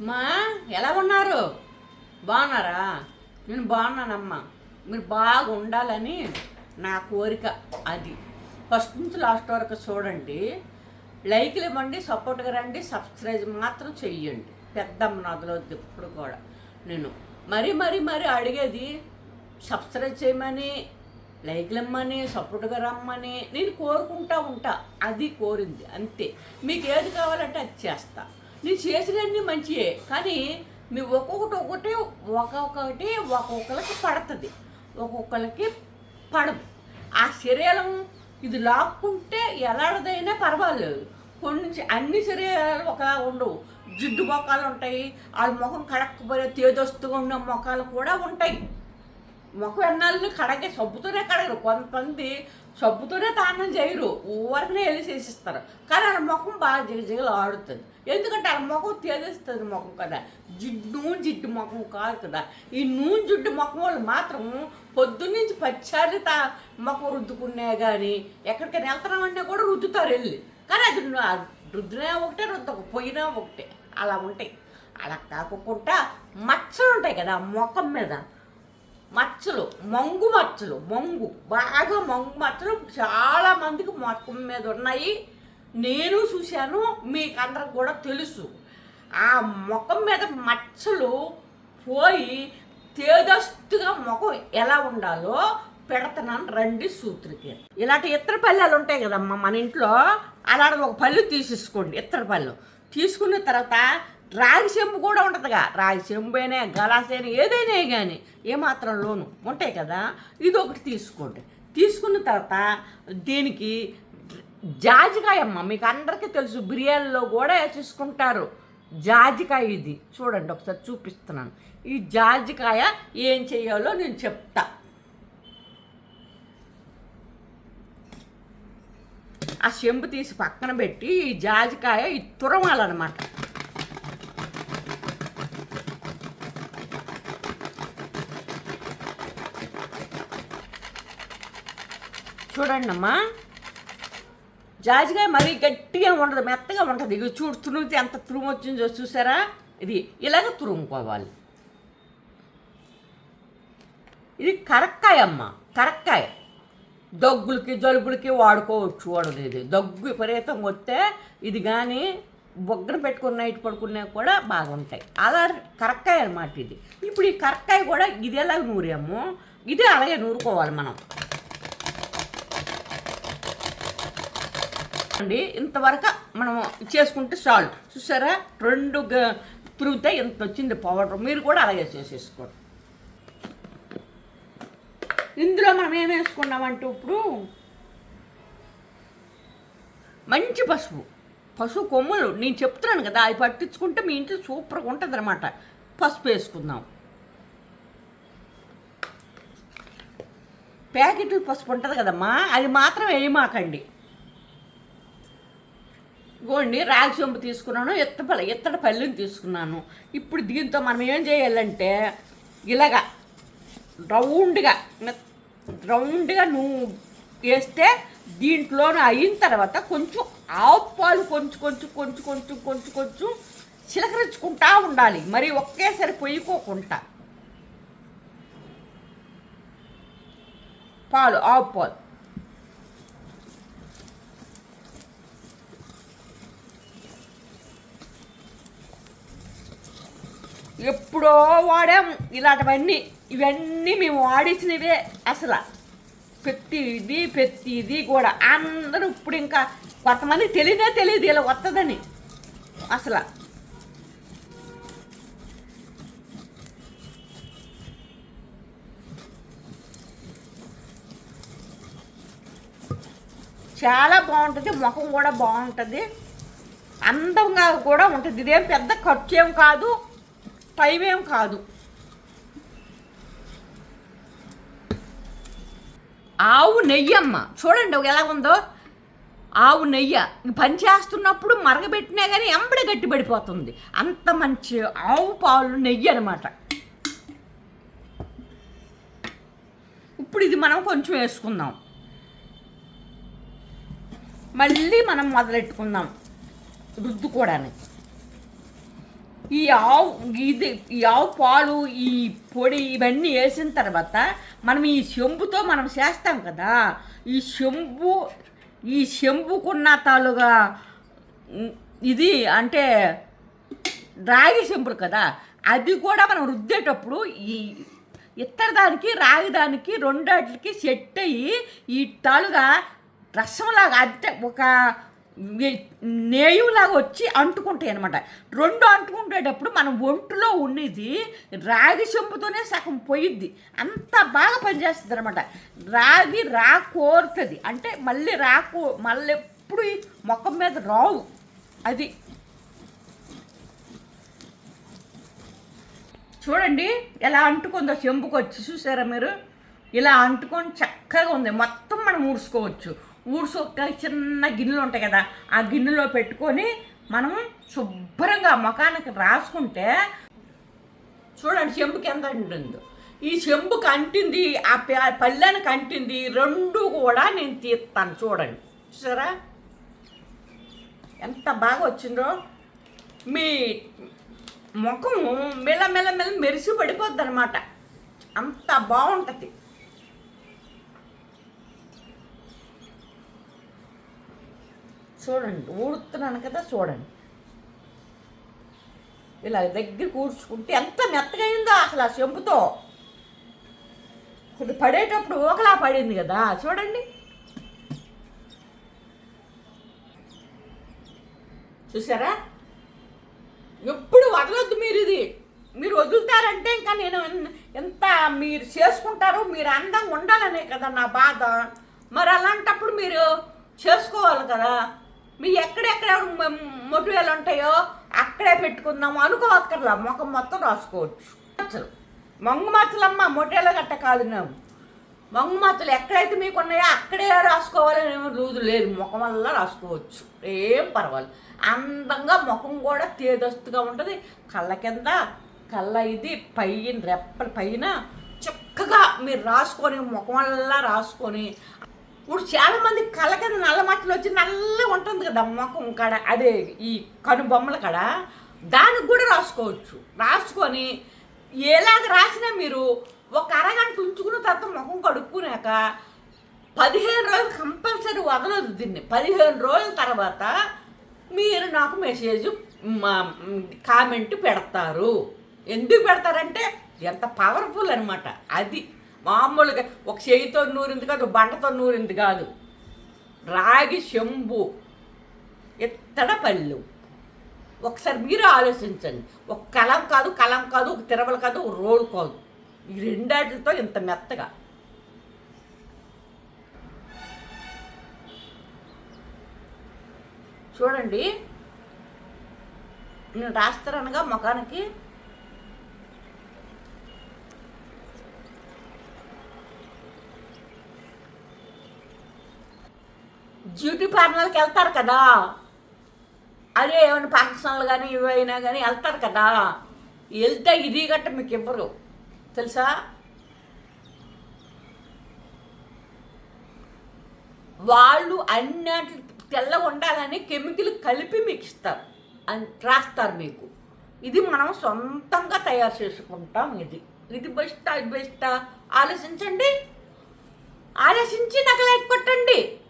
మా ఎలా ఉన్నారు? బాగున్నారా? నేను బాగున్నానమ్మా. మీరు బాగా ఉండాలని నా కోరిక అది. ఫస్ట్ నుంచి లాస్ట్ వరకు చూడండి. లైక్లు ఇవ్వండి సపోర్ట్గా రండి సబ్స్క్రైబ్ మాత్రం చెయ్యండి. పెద్దమ్మ నదులో ఎప్పుడు కూడా. నేను మరీ మరీ మరీ అడిగేది సబ్స్క్రైబ్ చేయమని లైక్లు ఇమ్మని సపోర్ట్గా రమ్మని. నేను కోరుకుంటా ఉంటా. అది కోరింది అంతే. మీకు ఏది కావాలంటే అది చేస్తా. నేను చేసినవన్నీ మంచియే కానీ మీ ఒక్కొక్కటి ఒకటి ఒక్కొక్కటి ఒక్కొక్కరికి పడుతుంది. ఒక్కొక్కరికి పడదు. ఆ శరీరం ఇది లాక్కుంటే ఎలాంటిదైనా పర్వాలేదు. కొన్ని అన్ని శరీరాలు ఒకలా ఉండవు. జిడ్డు మొఖాలు ఉంటాయి వాళ్ళ ముఖం కడక్కపోయే తేదొస్తుగా ఉన్న మొఖాలు కూడా ఉంటాయి. ముఖం ఎన్నాళ్ళు కడగే సబ్బుతోనే కడగరు. కొంతమంది సబ్బుతోనే తానం చేయరు. ఊరికనే వెళ్ళి చేసిస్తారు. కానీ ఆ ముఖం బాగా జిగజిగలు ఆడుతుంది. ఎందుకంటే ఆ ముఖం తేజేస్తుంది ముఖం కదా. జిడ్డు జిడ్డు ముఖం కాదు కదా. ఈ నూనె జిడ్డు ముఖం వాళ్ళు మాత్రం పొద్దున్నుంచి పచ్చారి తా ముఖం రుద్దుకునే కానీ ఎక్కడికైనా వెళ్తున్నామన్నా కూడా రుద్దుతారు వెళ్ళి. కానీ అది ను- రుద్దునే ఒకటే రుద్దక పోయినా ఒకటే. అలా ఉంటాయి. అలా కాకుండా మచ్చలు ఉంటాయి కదా ముఖం మీద. మచ్చలు మంగు మచ్చలు మంగు బాగా మంగు మచ్చలు చాలా మందికి మొఖం మీద ఉన్నాయి. నేను చూశాను మీకు అందరికి కూడా తెలుసు. ఆ ముఖం మీద మచ్చలు పోయి తేజస్తుగా ముఖం ఎలా ఉండాలో పెడతనని రండి సూత్రికి. ఇలాంటి ఇతర పల్లెలు ఉంటాయి కదమ్మా మన ఇంట్లో. అలాంటి ఒక పళ్ళు తీసేసుకోండి ఇతర పళ్ళు. తీసుకున్న తర్వాత రాగి చెంబు కూడా ఉంటుందిగా. రాగి చెంబు అయినా గలాసైనా ఏదైనా కానీ ఏమాత్రం లోను ఉంటాయి కదా. ఇది ఒకటి తీసుకోండి. తీసుకున్న తర్వాత దీనికి జాజికాయ అమ్మ మీకు అందరికీ తెలుసు బిర్యానీలో కూడా వేసేసుకుంటారు. జాజికాయ ఇది. చూడండి ఒకసారి చూపిస్తున్నాను. ఈ జాజికాయ ఏం చేయాలో నేను చెప్తా. ఆ చెంబు తీసి పక్కన పెట్టి ఈ జాజికాయ ఈ తురమాలన్నమాట. చూడండి అమ్మా జాజికాయ మరీ గట్టిగా ఉండదు మెత్తగా ఉంటుంది. ఇది చూడు తురిమితే ఎంత తురుము వచ్చిందో చూసారా? ఇది ఇలాగ తురుముకోవాలి. ఇది కరక్కాయ అమ్మ కరక్కాయ. దగ్గులకి జలుబులకి వాడుకోవచ్చు వాడదు ఇది. దగ్గు విపరీతం వస్తే ఇది కానీ బొగ్గన పెట్టుకుని నైట్ పడుకున్నా కూడా బాగుంటాయి. అలా కరక్కాయ అన్నమాట ఇది. ఇప్పుడు ఈ కరక్కాయ కూడా ఇది ఎలాగ నూరాము. ఇది అలాగే నూరుకోవాలి మనం. అండి. ఇంతవరకు మనం చేసుకుంటే సాల్ట్ చూసారా? రెండు గ- ఇంత వచ్చింది పౌడర్ మీరు కూడా అలాగే చేసేసుకోండి. ఇందులో మనం ఏం వేసుకున్నామంటే ఇప్పుడు మంచి పసుపు. పసుపు కొమ్ములు. నేను చెప్తున్నాను కదా అది పట్టించుకుంటే మీ ఇంట్లో సూపర్గా ఉంటుంది అనమాట పసుపు వేసుకుందాం. ప్యాకెట్ పసుపు ఉంటుంది కదమ్మా. అది మాత్రం వేయమాకండి. ఇగోండి రాగి తీసుకున్నాను ఎత్తపల్లి ఎత్తడి పల్లెని తీసుకున్నాను. ఇప్పుడు దీంతో మనం ఏం చేయాలంటే ఇలాగా రౌండ్గా రౌండ్గా నువ్వు వేస్తే దీంట్లో అయిన తర్వాత కొంచెం ఆవు పాలు కొంచెం కొంచెం కొంచెం కొంచెం కొంచెం కొంచెం చిలకరించుకుంటా ఉండాలి. మరి ఒకేసారి పొయ్యికోకుండా. పాలు ఆవు పాలు. ఎప్పుడో వాడాం. ఇలాంటివన్నీ ఇవన్నీ మేము వాడించినవే అసలు. ప్రతిది ప్రతిది కూడా. అందరూ ఇప్పుడు ఇంకా కొంతమంది తెలియదే తెలియదు ఇలా వస్తుందని అసలు. చాలా బాగుంటుంది ముఖం కూడా బాగుంటుంది. అందంగా కూడా ఉంటుంది. ఇదేం పెద్ద ఖర్చు ఏం కాదు. పైవేం కాదు. ఆవు నెయ్యి అమ్మ చూడండి ఎలా ఉందో. ఆవు నెయ్యి. పని చేస్తున్నప్పుడు మరగబెట్టినా కానీ ఎంబడి గట్టి పడిపోతుంది అంత మంచి ఆవు పాలు నెయ్యి అనమాట ఇప్పుడు ఇది మనం కొంచెం వేసుకుందాం. మళ్ళీ మనం మొదలెట్టుకుందాం. రుద్దుకోవడానికి. ఈ ఆవు ఇది ఈ ఆవు పాలు ఈ పొడి ఇవన్నీ వేసిన తర్వాత మనం ఈ చెంబుతో మనం చేస్తాం కదా. ఈ చెంబు ఈ చెంబుకున్న తాలుగా ఇది అంటే రాగి చెంబులు కదా. అది కూడా మనం రుద్దేటప్పుడు ఈ ఇతర దానికి రాగి దానికి రెండాటికి సెట్ అయ్యి ఈ తాలుగా రసంలాగా అంటే ఒక నేయులాగా వచ్చి అంటుకుంటాయి అనమాట రెండు అంటుకుంటేటప్పుడు మన ఒంట్లో ఉన్నది రాగి చెంపుతోనే సగం పోయిద్ది. అంత బాగా పనిచేస్తుంది అనమాట రాగి రా కోరుతుంది. అంటే మళ్ళీ రాకు మళ్ళీ ఎప్పుడు మొఖం మీద రావు. అది. చూడండి ఎలా అంటుకుందో చెంపుకొచ్చి చూసారా మీరు? ఇలా అంటుకొని చక్కగా ఉంది. మొత్తం మనం ఊడ్చుకోవచ్చు. ఊడ్చుక చిన్న గిన్నెలు ఉంటాయి కదా ఆ గిన్నెలో పెట్టుకొని మనం శుభ్రంగా ముఖానికి రాసుకుంటే చూడండి చెంబుకి ఎంత అంటుందో. ఈ చెంబుకి అంటింది ఆ ప- పళ్ళెనికి అంటింది రెండు కూడా నేను తీస్తాను చూడండి. చూసారా? ఎంత బాగా వచ్చిందో. మీ ముఖము మెల్ల మెల్ల మెల్ల మెరిసి పడిపోద్ది అనమాట అంత బాగుంటుంది. చూడండి ఊడుతున్నాను కదా చూడండి. ఇలా దగ్గర కూర్చుకుంటే ఎంత మెత్తగైందో అసలు ఆ చెంపుతో ఇది పడేటప్పుడు ఒకలా పడింది కదా చూడండి. చూసారా? ఎప్పుడు వదలొద్దు మీరు ఇది. మీరు వదులుతారంటే ఇంకా నేను ఎంత మీరు చేసుకుంటారో మీరు అందంగా ఉండాలనే కదా నా బాధ. మరి అలాంటప్పుడు మీరు చేసుకోవాలి కదా. మీ ఎక్కడెక్కడ మొటివేలు ఉంటాయో అక్కడే పెట్టుకుందాము అనుకోవక్కర్లా. ముఖం మొత్తం రాసుకోవచ్చు. మచ్చలు మంగు మచ్చలమ్మ మొటివేలు గట్ట కాదు నేను మంగు మచ్చలు ఎక్కడైతే మీకు ఉన్నాయో అక్కడే రాసుకోవాలని రోజు లేదు ముఖం వల్ల రాసుకోవచ్చు. ఏం పర్వాలేదు. అందంగా ముఖం కూడా తేదస్తుగా ఉంటుంది. కళ్ళ కింద కళ్ళ ఇది పైన రెప్పల పైన చక్కగా మీరు రాసుకొని ముఖం వల్ల రాసుకొని ఇప్పుడు చాలా మంది కళ్ళ కింద నల్ల మచ్చలు వచ్చి నల్లగా ఉంటుంది కదా ముఖం కాడ. అదే ఈ కనుబొమ్మల కాడ. దానికి కూడా రాసుకోవచ్చు. రాసుకొని ఎలాగ రాసినా మీరు ఒక అరగంట ఉంచుకున్న తర్వాత ముఖం కడుక్కున్నాక పదిహేను రోజులు కంపల్సరీ వదలదు దీన్ని. పదిహేను రోజుల తర్వాత మీరు నాకు మెసేజ్ కామెంట్ పెడతారు. ఎందుకు పెడతారంటే ఎంత పవర్ఫుల్ అనమాట అది. మామూలుగా ఒక చేయితో నూరింది కాదు బండతో నూరింది కాదు. రాగి చెంబు ఎత్తడ పళ్ళు. ఒకసారి మీరు ఆలోచించండి. ఒక కలం కాదు కలం కాదు ఒక తిరవలు కాదు ఒక రోలు కాదు. ఈ రెండాటితో ఇంత మెత్తగా. చూడండి. నేను రాస్తారనగా ముఖానికి బ్యూటీ పార్లర్కి వెళ్తారు కదా. అదే ఏమైనా ఫంక్షన్లు కానీ ఇవైనా కానీ వెళ్తారు కదా. వెళ్తే ఇది గట్ట మీకు ఇవ్వరు. తెలుసా? వాళ్ళు అన్నిటి తెల్లగా ఉండాలని కెమికల్ కలిపి మీకు ఇస్తారు. అని రాస్తారు మీకు. ఇది మనం సొంతంగా తయారు చేసుకుంటాం ఇది. ఇది బెస్టా ఇది బెస్టా? ఆలోచించండి. ఆలోచించి నాకు లైక్ కొట్టండి.